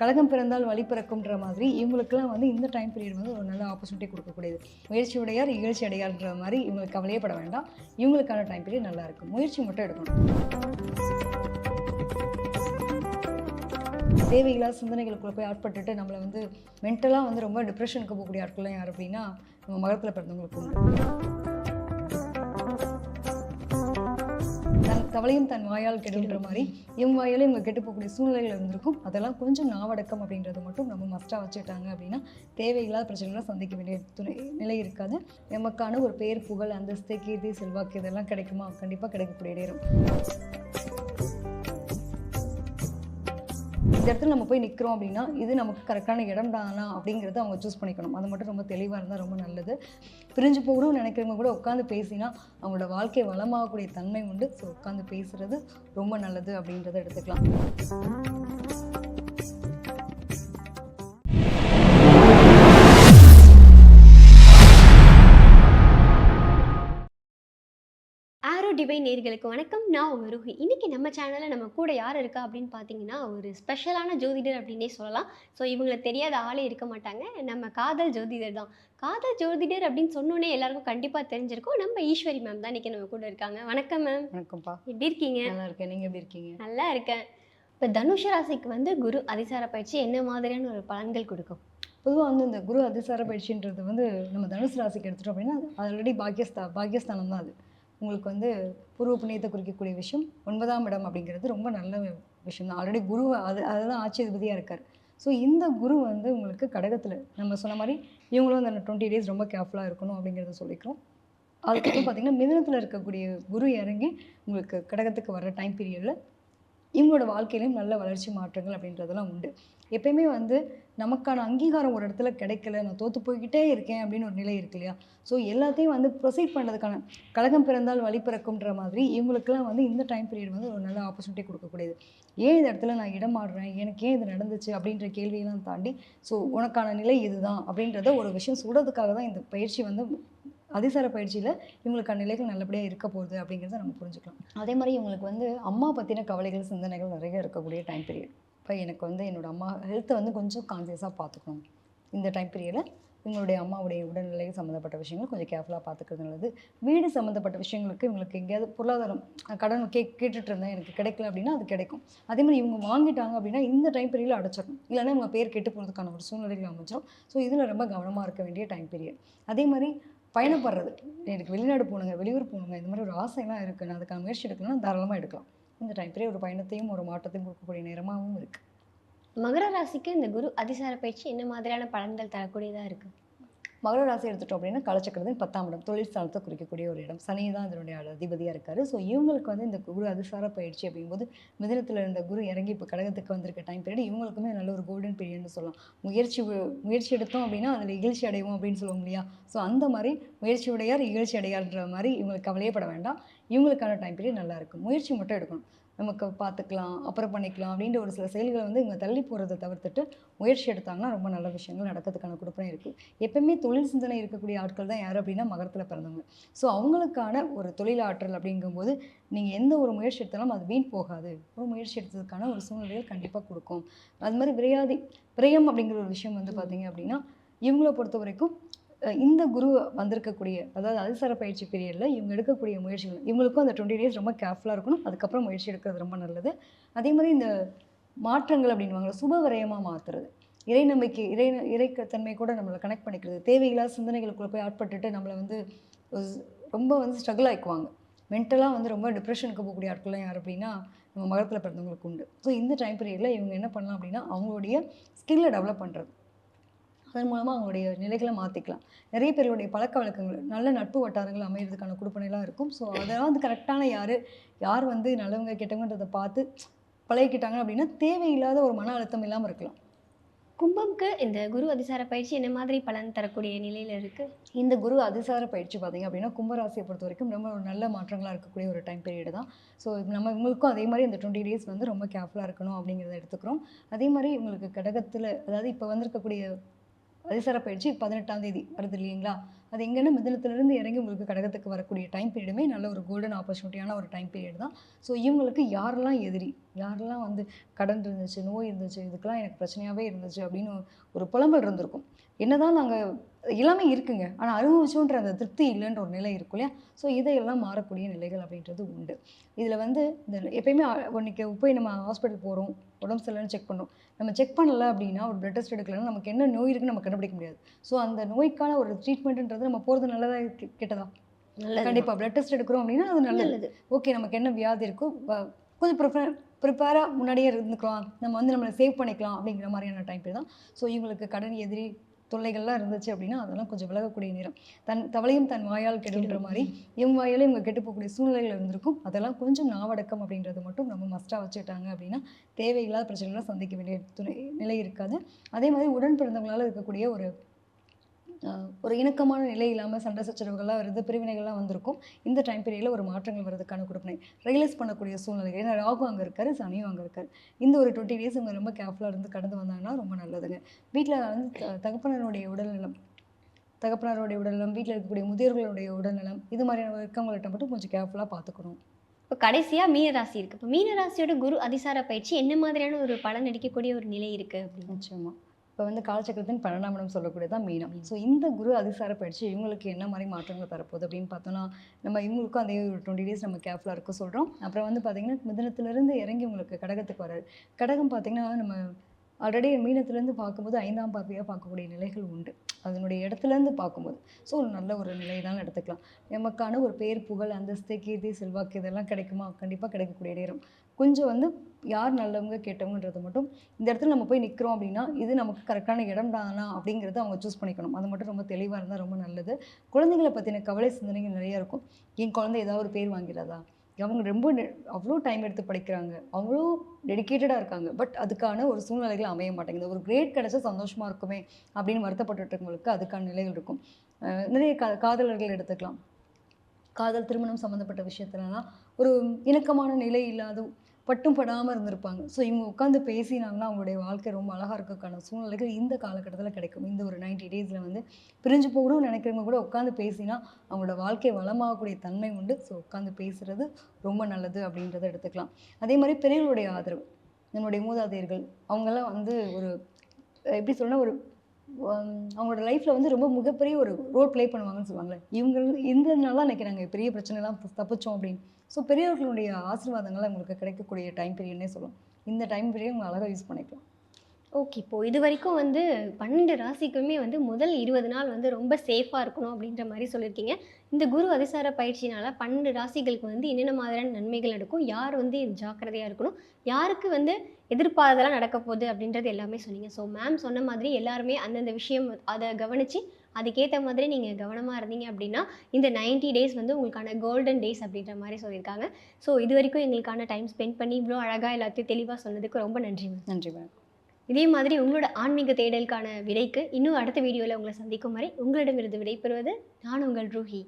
கழகம் பிறந்தால் வழி பிறக்கும்ன்ற மாதிரி இவங்களுக்குலாம் வந்து இந்த டைம் பீரியட் வந்து ஒரு நல்ல ஆப்பர்ச்சுனிட்டி கொடுக்கக்கூடியது. முயற்சி உடையார் இகழ்ச்சி அடையார்ன்ற மாதிரி இவங்களுக்கு கவலையப்பட வேண்டாம். இவங்களுக்கான டைம் பீரியட் நல்லா இருக்கும். முயற்சி மட்டும் எடுக்கணும். தேவையில்லாத சிந்தனைகளுக்குள்ள போய் ஆட்பட்டுட்டு நம்மளை வந்து மென்டலாக வந்து ரொம்ப டிப்ரெஷனுக்கு போகக்கூடிய ஆட்கள்லாம் யார் அப்படின்னா நம்ம மகத்தில் பிறந்தவங்களுக்கு உண்டு. தவளையும் தன் வாயால் கெடுன்ற மாதிரி இவங்க வாயாலும் இவங்க கெட்டு போகக்கூடிய சூழ்நிலைகள் இருந்திருக்கும். அதெல்லாம் கொஞ்சம் நாவடக்கம் அப்படின்றது மட்டும் நம்ம மஸ்ட்டாக வச்சுட்டாங்க அப்படின்னா தேவையில்லாத பிரச்சனைகளை சந்திக்க வேண்டிய துணை நிலை இருக்காது. நமக்கான ஒரு பேர் புகழ் அந்தஸ்து கீர்த்தி செல்வாக்கு இதெல்லாம் கிடைக்குமா? கண்டிப்பாக கிடைக்கக்கூடிய நேரம். இந்த இடத்துல நம்ம போய் நிற்கிறோம் அப்படின்னா இது நமக்கு கரெக்டான இடம் தானா அப்படிங்கிறத அவங்க சூஸ் பண்ணிக்கணும். அது மட்டும் ரொம்ப தெளிவாக இருந்தால் ரொம்ப நல்லது. பிரிஞ்சு போகணும்னு நினைக்கிறவங்க கூட உட்காந்து பேசினா அவங்களோட வாழ்க்கை வளமாகக்கூடிய தன்மை உண்டு. ஸோ உட்காந்து பேசுகிறது ரொம்ப நல்லது அப்படின்றத எடுத்துக்கலாம். டிவைன் நேர்களுக்கு வணக்கம். நான் உங்கள் ரூஹி. இன்றைக்கி நம்ம சேனலில் நம்ம கூட யார் இருக்கா அப்படின்னு பார்த்தீங்கன்னா ஒரு ஸ்பெஷலான ஜோதிடர் அப்படின்னே சொல்லலாம். ஸோ இவங்களை தெரியாத ஆளே இருக்க மாட்டாங்க. நம்ம காதல் ஜோதிடர் தான். காதல் ஜோதிடர் அப்படின்னு சொன்னோன்னே எல்லாருக்கும் கண்டிப்பாக தெரிஞ்சிருக்கும். நம்ம ஈஸ்வரி மேம் தான் இன்றைக்கி நம்ம கூட இருக்காங்க. வணக்கம் மேம் வணக்கம்ப்பா. எப்படி இருக்கீங்க? நல்லா இருக்கேன். நீங்கள் எப்படி இருக்கீங்க? நல்லா இருக்கேன். இப்போ தனுஷ ராசிக்கு வந்து குரு அதிசார பயிற்சி என்ன மாதிரியான ஒரு பலன்கள் கொடுக்கும்? பொதுவாக வந்து இந்த குரு அதிசார பயிற்சின்றது வந்து நம்ம தனுசு ராசிக்கு எடுத்துட்டோம் அப்படின்னா ஆல்ரெடி பாக்கியஸ்தா பாக்கியஸ்தானம் தான் அது. உங்களுக்கு வந்து பூர்வ புண்ணியத்தை குறிக்கக்கூடிய விஷயம் ஒன்பதாம் இடம் அப்படிங்கிறது ரொம்ப நல்ல விஷயம் தான் ஆல்ரெடி குரு அது அதுதான் ஆட்சி இருக்கார். ஸோ இந்த குரு வந்து உங்களுக்கு கடகத்தில் நம்ம சொன்ன மாதிரி இவங்களும் அந்த டுவெண்ட்டி டேஸ் ரொம்ப கேர்ஃபுல்லாக இருக்கணும் அப்படிங்கிறத சொல்லிக்கிறோம். அதுக்கப்புறம் பார்த்திங்கன்னா மிதனத்தில் இருக்கக்கூடிய குரு இறங்கி உங்களுக்கு கடகத்துக்கு வர டைம் பீரியடில் இவங்களோட வாழ்க்கையிலையும் நல்ல வளர்ச்சி மாற்றங்கள் அப்படின்றதெல்லாம் உண்டு. எப்பயுமே வந்து நமக்கான அங்கீகாரம் ஒரு இடத்துல கிடைக்கல நான் தோற்று போய்கிட்டே இருக்கேன் அப்படின்னு ஒரு நிலை இருக்கு இல்லையா? ஸோ எல்லாத்தையும் வந்து ப்ரொசீட் பண்ணுறதுக்கான கழகம் பிறந்தால் வழி பிறக்கும்ன்ற மாதிரி இவங்களுக்குலாம் வந்து இந்த டைம் பீரியட் வந்து ஒரு நல்ல ஆப்பர்ச்சுனிட்டி கொடுக்கக்கூடியது. ஏன் இந்த இடத்துல நான் இடம் ஆடுறேன் எனக்கு ஏன் இது நடந்துச்சு? அப்படின்ற கேள்வியெல்லாம் தாண்டி ஸோ உனக்கான நிலை இதுதான் அப்படின்றத ஒரு விஷயம் சொல்கிறதுக்காக தான் இந்த பயிற்சி வந்து அதிசார பயிற்சியில் இவங்களுக்கான நிலைகள் நல்லபடியாக இருக்க போகுது அப்படிங்கிறத நம்ம புரிஞ்சுக்கலாம். அதே மாதிரி இவங்களுக்கு வந்து அம்மா பற்றின கவலைகள் சிந்தனைகள் நிறைய இருக்கக்கூடிய டைம் பீரியட் இப்போ எனக்கு வந்து என்னோட அம்மா ஹெல்த்தை வந்து கொஞ்சம் கான்சியஸாக பார்த்துக்கணும் இந்த டைம் பீரியடில் இவங்களுடைய அம்மாவுடைய உடல்நிலை சம்மந்தப்பட்ட விஷயங்கள் கொஞ்சம் கேர்ஃபுல்லாக பார்த்துக்கிறது நல்லது. வீடு சம்மந்தப்பட்ட விஷயங்களுக்கு இவங்களுக்கு எங்கேயாவது பொருளாதாரம் கடன் கே கேட்டுட்டு இருந்தேன் எனக்கு கிடைக்கல அப்படின்னா அது கிடைக்கும். அதே மாதிரி இவங்க வாங்கிட்டாங்க அப்படின்னா இந்த டைம் பீரியடில் அடைச்சிடணும். இல்லைன்னா இவங்க பேர் கெட்டு போகிறதுக்கான ஒரு சூழ்நிலைகள் அமைச்சிடும் ஸோ இதில் ரொம்ப கவனமாக இருக்க வேண்டிய டைம் பீரியட் அதே மாதிரி பயணப்படுறது. எனக்கு வெளிநாடு போகணுங்க வெளியூர் போகணுங்க இந்த மாதிரி ஒரு ஆசைலாம் இருக்குது நான் அதுக்கான முயற்சி எடுக்கணும்னா தாராளமாக எடுக்கலாம். இந்த டைம் பெரிய ஒரு பயணத்தையும் ஒரு மாற்றத்தையும் கொடுக்கக்கூடிய நேரமாகவும் இருக்குது மகர ராசிக்கு இந்த குரு அதிசார பயிற்சி என்ன மாதிரியான பலன்கள் தரக்கூடியதாக இருக்குது மகர ராசி எடுத்துட்டோம் அப்படின்னா கலச்சக்கரத்தின் பத்தாம் இடம் தொழில் ஸ்தானத்தை குறிக்கக்கூடிய ஒரு இடம். சனி தான் இதனுடைய அதிபதியாக இருக்காரு. ஸோ இவங்களுக்கு வந்து இந்த குரு அதிசார பயிற்சி அப்படிங்கும்போது மிதனத்தில் இருந்த குரு இறங்கி இப்போ கடகத்துக்கு வந்திருக்க டைம் பீரியட் இவங்களுக்குமே நல்ல ஒரு கோல்டன் பீரியட்னு சொல்லலாம். முயற்சி முயற்சி எடுத்தோம் அப்படின்னா அதில் இகழ்ச்சி அடைவோம் அப்படின்னு சொல்லுவோம் இல்லையா? ஸோ அந்த மாதிரி முயற்சி உடையார் இகழ்ச்சி அடையார்ன்ற மாதிரி இவங்களுக்கு கவலையப்பட வேண்டாம். இவங்களுக்கான டைம் பீரியட் நல்லாயிருக்கும் முயற்சி மட்டும் எடுக்கணும். நமக்கு பார்த்துக்கலாம் அப்புறம் பண்ணிக்கலாம் அப்படின்ற ஒரு சில செயல்களை வந்து இவங்க தள்ளி போகிறத தவிர்த்துட்டு முயற்சி எடுத்தாங்கன்னா ரொம்ப நல்ல விஷயங்கள் நடக்கிறதுக்கான கொடுப்பனை இருக்குது எப்பயுமே தொழில் சிந்தனை இருக்கக்கூடிய ஆட்கள் தான் யார் அப்படின்னா மகரத்தில் பிறந்தவங்க. ஸோ அவங்களுக்கான ஒரு தொழில் ஆற்றல் அப்படிங்கும்போது நீங்கள் எந்த ஒரு முயற்சி எடுத்தாலும் அது வீண் போகாது. ஒரு முயற்சி எடுத்ததுக்கான ஒரு சூழ்நிலைகள் கண்டிப்பாக கொடுக்கும். அது மாதிரி விரையாதி விரயம் அப்படிங்கிற ஒரு விஷயம் வந்து பார்த்தீங்க அப்படின்னா இவங்கள பொறுத்த வரைக்கும் இந்த குரு வந்திருக்கக்கூடிய அதாவது அல்சர பயிற்சி பீரியடில் இவங்க எடுக்கக்கூடிய முயற்சிகள் இவங்களுக்கும் அந்த டுவெண்ட்டி டேஸ் ரொம்ப கேர்ஃபுல்லாக இருக்கணும். அதுக்கப்புறம் முயற்சி எடுக்கிறது ரொம்ப நல்லது. அதே மாதிரி இந்த மாற்றங்கள் அப்படின்வாங்கள சுப விரயமாக மாற்றுறது இறை நம்பிக்கை இறை இறைத்தன்மை கூட நம்மளை கனெக்ட் பண்ணிக்கிறது. தேவையில்லாத சிந்தனைகளுக்குள்ள போய் ஆட்பட்டுட்டு நம்மளை வந்து ரொம்ப வந்து ஸ்ட்ரகிள் ஆயிக்குவாங்க மென்டலாக வந்து ரொம்ப டிப்ரெஷனுக்கு போகக்கூடிய ஆட்கள்லாம் யார் அப்படின்னா நம்ம மகத்தில் பிறந்தவங்களுக்கு உண்டு. ஸோ இந்த டைம் பீரியடில் இவங்க என்ன பண்ணலாம் அப்படின்னா அவங்களுடைய ஸ்கில்லை டெவலப் பண்ணுறது அதன் மூலமாக அவங்களுடைய நிலைகளை மாற்றிக்கலாம் நிறைய பேருடைய பழக்க வழக்கங்கள் நல்ல நட்பு வட்டாரங்கள் அமைகிறதுக்கான கொடுப்பனைலாம் இருக்கும். ஸோ அதெல்லாம் வந்து கரெக்டான யார்? யார் வந்து நல்லவங்க கெட்டவங்கன்றதை பார்த்து பழகிக்கிட்டாங்க அப்படின்னா தேவையில்லாத ஒரு மன அழுத்தம் இல்லாமல் இருக்கலாம். கும்பம்க்கு இந்த குரு அதிசார பயிற்சி என்ன மாதிரி பலன் தரக்கூடிய நிலையில் இருக்குது இந்த குரு அதிசார பயிற்சி பார்த்தீங்க அப்படின்னா கும்பராசியை பொறுத்த வரைக்கும் ரொம்ப ஒரு நல்ல மாற்றங்களாக இருக்கக்கூடிய ஒரு டைம் பீரியட் தான். ஸோ நம்ம இவங்களுக்கும் அதே மாதிரி இந்த டுவெண்ட்டி டேஸ் வந்து ரொம்ப கேர்ஃபுல்லாக இருக்கணும் அப்படிங்கிறத எடுத்துக்கிறோம். அதே மாதிரி இவங்களுக்கு கடகத்தில் அதாவது இப்போ வந்திருக்கக்கூடிய அதிசார பயிற்சி பதினெட்டாம் தேதி வருது இல்லைங்களா? அது எங்கன்னா மிதனத்திலிருந்து இறங்கி உங்களுக்கு கடகத்துக்கு வரக்கூடிய டைம் பீரியடுமே நல்ல ஒரு கோல்டன் ஆப்பர்ச்சுனிட்டியான ஒரு டைம் பீரியட் தான். ஸோ இவங்களுக்கு யாரெல்லாம் எதிரி? யாரெல்லாம் வந்து கடன் இருந்துச்சு நோய் இருந்துச்சு இதுக்கெல்லாம் எனக்கு பிரச்சனையாகவே இருந்துச்சு அப்படின்னு ஒரு புலம்பல் இருந்திருக்கும். என்னதான் நாங்கள் எல்லாமே இருக்குங்க. ஆனால் அனுபவிச்சோன்ற அந்த திருப்தி இல்லைன்ற ஒரு நிலை இருக்கும் இல்லையா? ஸோ இதையெல்லாம் மாறக்கூடிய நிலைகள் அப்படின்றது உண்டு. இதில் வந்து இந்த எப்பயுமே இன்னைக்கு போய் நம்ம ஹாஸ்பிட்டல் போகிறோம் உடம்பு சரியில்லைன்னு செக் பண்ணோம். நம்ம செக் பண்ணலை அப்படின்னா ஒரு பிளட் டெஸ்ட் எடுக்கலன்னா நமக்கு என்ன நோய் இருக்குன்னு நம்ம கண்டுபிடிக்க முடியாது. ஸோ அந்த நோய்க்கான ஒரு ட்ரீட்மெண்ட்டுன்றது ட்ரீட்மெண்ட்ன்றது நம்ம போகிறது நல்லதா கெ- கெட்டதா? கண்டிப்பாக பிளட் டெஸ்ட் எடுக்கிறோம் அப்படின்னா அது நல்லது. ஓகே நமக்கு என்ன வியாதி இருக்கோ கொஞ்சம் ப்ரிப்பேர் ப்ரிப்பேராக முன்னாடியே இருந்துக்கலாம். நம்ம வந்து நம்மளை சேவ் பண்ணிக்கலாம் அப்படிங்கிற மாதிரியான டைம் தான். ஸோ இவங்களுக்கு கடன் எதிரி தொல்லைகள்லாம் இருந்துச்சு அப்படின்னா அதெல்லாம் கொஞ்சம் விலகக்கூடிய நேரம். தன் தவளையும் தன் வாயால் கெடுன்ற மாதிரி இவங்க வாயாலே இவங்க கெட்டு போகக்கூடிய சூழ்நிலைகள் இருந்திருக்கும். அதெல்லாம் கொஞ்சம் நாவடக்கம் அப்படின்றது மட்டும் நம்ம மஸ்ட்டாக வச்சுக்கிட்டாங்க அப்படின்னா தேவையில்லாத பிரச்சனைகளை சந்திக்க வேண்டிய துணை நிலை இருக்காது. அதே மாதிரி உடன் பிறந்தவங்களால இருக்கக்கூடிய ஒரு ஒரு இணக்கமான நிலை இல்லாமல் சண்டை சச்சரவுகள்லாம் வருது பிரிவினைகள்லாம் வந்திருக்கும். இந்த டைம் பீரியடில் ஒரு மாற்றங்கள் வர்றதுக்கான கொடுப்பினை ரியலைஸ் பண்ணக்கூடிய சூழ்நிலைகள். ஏன்னா ராகு அங்கே இருக்காரு சனியும் அங்கே இருக்காரு. இந்த ஒரு டுவெண்ட்டி டேஸ் இவங்க ரொம்ப கேர்ஃபுல்லாக இருந்து கடந்து வந்தாங்கன்னா ரொம்ப நல்லதுங்க. வீட்டில் வந்து தகப்பனருடைய உடல்நலம் தகப்பனாருடைய உடல்நலம் வீட்டில் இருக்கக்கூடிய முதியோர்களுடைய உடல்நலம் இது மாதிரியான இருக்கவங்கள்ட்ட மட்டும் கொஞ்சம் கேர்ஃபுல்லாக பார்த்துக்கணும். இப்போ கடைசியாக மீனராசி இருக்குது இப்போ மீனராசியோட குரு அதிசார பயிற்சி என்ன மாதிரியான ஒரு பலன் அடிக்கக்கூடிய ஒரு நிலை இருக்குது அப்படின்னு? நிச்சயமா. இப்போ வந்து காலச்சக்கரத்தின் பன்னெண்டாம் இடம் சொல்லக்கூடியதான் மீனம். ஸோ இந்த குரு அதிசார பயிற்சி இவங்களுக்கு என்ன மாதிரி மாற்றங்கள் தரப்போகுது அப்படின்னு பார்த்தோன்னா நம்ம இவங்களுக்கும் அதே ஒரு டுவெண்ட்டி டேஸ் நம்ம கேர்ஃபுல்லாக இருக்க சொல்கிறோம் அப்புறம் வந்து பார்த்தீங்கன்னா மிதனத்திலேருந்து இறங்கி உங்களுக்கு கடகத்துக்கு வராது கடகம் பார்த்தீங்கன்னா நம்ம ஆல்ரெடி மீனத்திலேருந்து பார்க்கும்போது ஐந்தாம் பார்வையாக பார்க்கக்கூடிய நிலைகள் உண்டு. அதனுடைய இடத்துலேருந்து பார்க்கும்போது. ஸோ ஒரு நல்ல ஒரு நிலை தான் எடுத்துக்கலாம். நமக்கான ஒரு பேர் புகழ் அந்தஸ்து கீர்த்தி செல்வாக்கு இதெல்லாம் கிடைக்குமா? கண்டிப்பாக கிடைக்கக்கூடிய நேரம். கொஞ்சம் வந்து யார் நல்லவங்க கெட்டவங்கன்றது மட்டும் இந்த இடத்துல நம்ம போய் நிற்கிறோம் அப்படின்னா இது நமக்கு கரெக்டான இடம் தானா அப்படிங்கிறத அவங்க சூஸ் பண்ணிக்கணும். அது மட்டும் ரொம்ப தெளிவாக இருந்தால் ரொம்ப நல்லது. குழந்தைங்களை பற்றின கவலை சிந்தனைகள் நிறையா இருக்கும். என் குழந்தை ஏதாவது ஒரு பேர் வாங்கிறதா? அவங்க ரொம்ப நெ- அவ்வளோ டைம் எடுத்து படிக்கிறாங்க. அவ்வளோ டெடிக்கேட்டடாக இருக்காங்க. பட் அதுக்கான ஒரு சூழ்நிலைகள் அமைய மாட்டேங்குது. ஒரு கிரேட் கிடச்சா சந்தோஷமாக இருக்குமே அப்படின்னு வருத்தப்பட்டுட்டு இருக்கவங்களுக்கு அதுக்கான நிலைகள் இருக்கும். நிறைய கா காதலர்கள் எடுத்துக்கலாம். காதல் திருமணம் சம்மந்தப்பட்ட விஷயத்துலலாம் ஒரு இணக்கமான நிலை இல்லாத பட்டும் படாமல் இருந்திருப்பாங்க. ஸோ இவங்க உட்காந்து பேசினாங்கன்னா அவங்களுடைய வாழ்க்கை ரொம்ப அழகாக இருக்கக்கான சூழ்நிலைகள் இந்த காலகட்டத்தில் கிடைக்கும். இந்த ஒரு 90 டேஸில் வந்து பிரிஞ்சு போகணும்னு நினைக்கிறவங்க கூட உட்காந்து பேசினா அவங்களோட வாழ்க்கை வளமாகக்கூடிய தன்மை உண்டு. ஸோ உட்காந்து பேசுகிறது ரொம்ப நல்லது அப்படின்றத எடுத்துக்கலாம். அதே மாதிரி பெரியவர்களுடைய ஆதரவு. நம்மளுடைய மூதாதையர்கள் அவங்கெல்லாம் வந்து ஒரு எப்படி சொல்லணும் ஒரு அவங்களோட லைஃப்பில் வந்து ரொம்ப மிகப்பெரிய ஒரு ரோல் ப்ளே பண்ணுவாங்கன்னு சொல்லுவாங்கல்ல இவங்க இருந்ததுனால தான் நினைக்கிறாங்க பெரிய பிரச்சனைலாம் தப்பிச்சோம் அப்படின்னு. ஸோ பெரியவர்களுடைய ஆசீர்வாதங்கள் அவங்களுக்கு கிடைக்கக்கூடிய டைம் பீரியட்னே சொல்லுவோம். இந்த டைம் பீரியட் அவங்க அழகாக யூஸ் பண்ணிக்கலாம். ஓகே இப்போ இது வரைக்கும் வந்து பன்னெண்டு ராசிக்குமே வந்து முதல் இருபது நாள் வந்து ரொம்ப சேஃபாக இருக்கணும் அப்படின்ற மாதிரி சொல்லியிருக்கீங்க. இந்த குரு அதிசார பயிற்சினால பன்னெண்டு ராசிகளுக்கு வந்து என்னென்ன மாதிரியான நன்மைகள் நடக்கும் யார் வந்து ஜாக்கிரதையாக இருக்கணும் யாருக்கு வந்து எதிர்பார்த்ததெல்லாம் நடக்க போகுது அப்படின்றது எல்லாமே சொன்னீங்க. ஸோ மேம் சொன்ன மாதிரி எல்லாருமே அந்தந்த விஷயம் அதை கவனித்து அதுக்கேற்ற மாதிரி நீங்கள் கவனமாக இருந்தீங்க அப்படின்னா இந்த 90 டேஸ் வந்து உங்களுக்கான கோல்டன் டேஸ் அப்படின்ற மாதிரி சொல்லியிருக்காங்க. ஸோ இது வரைக்கும் எங்களுக்கான டைம் ஸ்பெண்ட் பண்ணி இவ்வளோ அழகாக எல்லாத்தையும் தெளிவாக சொன்னதுக்கு ரொம்ப நன்றி மேம் நன்றி மேம் இதே மாதிரி உங்களோட ஆன்மீக தேடலுக்கான விடைக்கு இன்னும் அடுத்த வீடியோவில் உங்களை சந்திக்கும் வரை உங்களிடமிருந்து விடைபெறுவது நான் உங்கள் ரூஹி.